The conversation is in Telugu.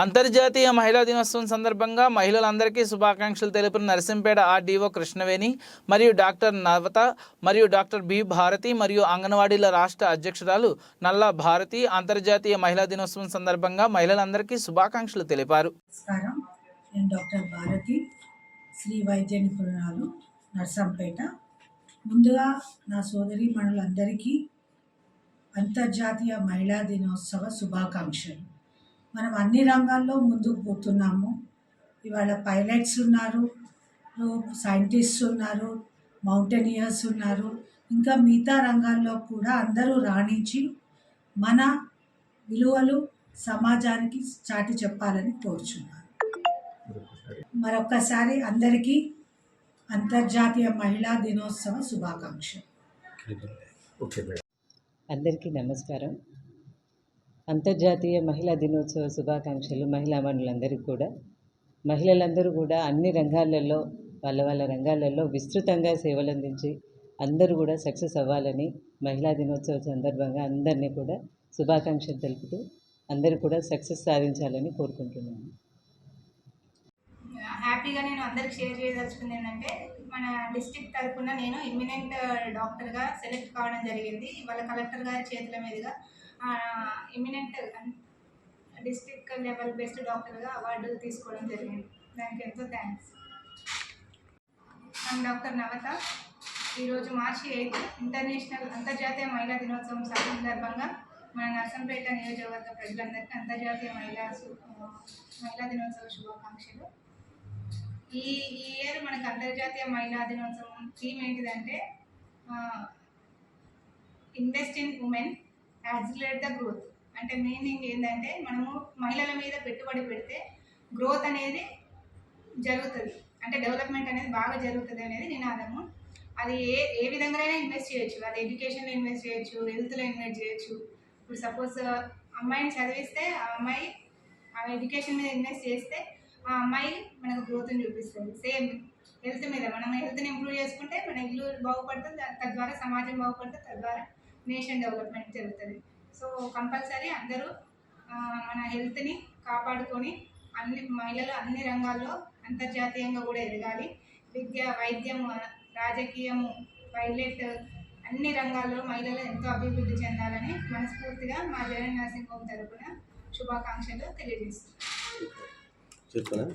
అంతర్జాతీయ మహిళా దినోత్సవం సందర్భంగా మహిళలందరికీ శుభాకాంక్షలు తెలిపిన నరసింపేట ఆర్డీఓ కృష్ణవేణి మరియు డాక్టర్ నవత మరియు డాక్టర్ బి భారతి మరియు అంగన్వాడీల రాష్ట్ర అధ్యక్షురాలు నల్లా భారతి అంతర్జాతీయ మహిళా దినోత్సవం సందర్భంగా మహిళలందరికీ శుభాకాంక్షలు తెలిపారు. నేను డాక్టర్ భారతి శ్రీ వైద్య నిపుణురాలు నర్సంపేట ముందుగా నా సోదరి మనులందరికీ అంతర్జాతీయ మహిళా దినోత్సవ శుభాకాంక్షలు. మనం అన్ని రంగాల్లో ముందుకు పోతున్నాము. ఇవాళ పైలట్స్ ఉన్నారు సైంటిస్ట్స్ ఉన్నారు మౌంటైనియర్స్ ఉన్నారు. ఇంకా మిగతా రంగాల్లో కూడా అందరూ రాణించి మన విలువలు సమాజానికి చాటి చెప్పాలని కోరుచున్నాను. మరొక్కసారి అందరికీ అంతర్జాతీయ మహిళా దినోత్సవ శుభాకాంక్షలు. అందరికీ నమస్కారం. అంతర్జాతీయ మహిళా దినోత్సవ శుభాకాంక్షలు మహిళా మనులందరికీ కూడా. మహిళలందరూ కూడా అన్ని రంగాలలో వాళ్ళ వాళ్ళ రంగాలలో విస్తృతంగా సేవలు అందించి అందరూ కూడా సక్సెస్ అవ్వాలని మహిళా దినోత్సవ సందర్భంగా అందరినీ కూడా శుభాకాంక్షలు తెలుపుతూ అందరూ కూడా సక్సెస్ సాధించాలని కోరుకుంటున్నాను. హ్యాపీగా నేను అందరికి షేర్ చేయదలుచుకుంది ఏంటంటే మన డిస్ట్రిక్ట్ తరఫున నేను ఇమ్మినెంట్ డాక్టర్గా సెలెక్ట్ కావడం జరిగింది. వాళ్ళ కలెక్టర్ గారి చేతుల మీదుగా ఇమినెంట్ డిస్ట్రిక్ట్ లెవెల్ బెస్ట్ డాక్టర్గా అవార్డు తీసుకోవడం జరిగింది. దానికి ఎంతో థ్యాంక్స్ అండ్ డాక్టర్ నవత ఈరోజు మార్చి ఎయిత్ ఇంటర్నేషనల్ అంతర్జాతీయ మహిళా దినోత్సవం సందర్భంగా మన నర్సంపేట నియోజకవర్గ ప్రజలందరికీ అంతర్జాతీయ మహిళా మహిళా దినోత్సవ శుభాకాంక్షలు. ఈ ఈ ఇయర్ మనకు అంతర్జాతీయ మహిళా దినోత్సవం థీమ్ ఏంటిదంటే invest in women accelerate the growth అంటే మీనింగ్ ఏంటంటే మనము మహిళల మీద పెట్టుబడి పెడితే గ్రోత్ అనేది జరుగుతుంది. అంటే డెవలప్మెంట్ అనేది బాగా జరుగుతుంది అనేది నినాదము. అది ఏ ఏ విధంగానైనా ఇన్వెస్ట్ చేయొచ్చు. అది ఎడ్యుకేషన్లో ఇన్వెస్ట్ చేయొచ్చు హెల్త్లో ఇన్వెస్ట్ చేయొచ్చు. ఇప్పుడు సపోజ్ అమ్మాయిని చదివిస్తే ఆ అమ్మాయి ఆ ఎడ్యుకేషన్ మీద ఇన్వెస్ట్ చేస్తే ఆ అమ్మాయి మనకు గ్రోత్ని చూపిస్తుంది. సేమ్ హెల్త్ మీద. మనం హెల్త్ని ఇంప్రూవ్ చేసుకుంటే మన ఇల్లు బాగుపడుతుంది తద్వారా సమాజం బాగుపడుతుంది తద్వారా నేషన్ డెవలప్మెంట్ జరుగుతుంది. సో కంపల్సరీ అందరూ మన హెల్త్ని కాపాడుకొని అన్ని మహిళలు అన్ని రంగాల్లో అంతర్జాతీయంగా కూడా ఎదగాలి. విద్య వైద్యము రాజకీయము పైలట్ అన్ని రంగాల్లో మహిళలు ఎంతో అభివృద్ధి చెందాలని మనస్ఫూర్తిగా మా జగన్ నర్సింగ్ హోమ్ తరపున శుభాకాంక్షలు తెలియజేస్తున్నాను.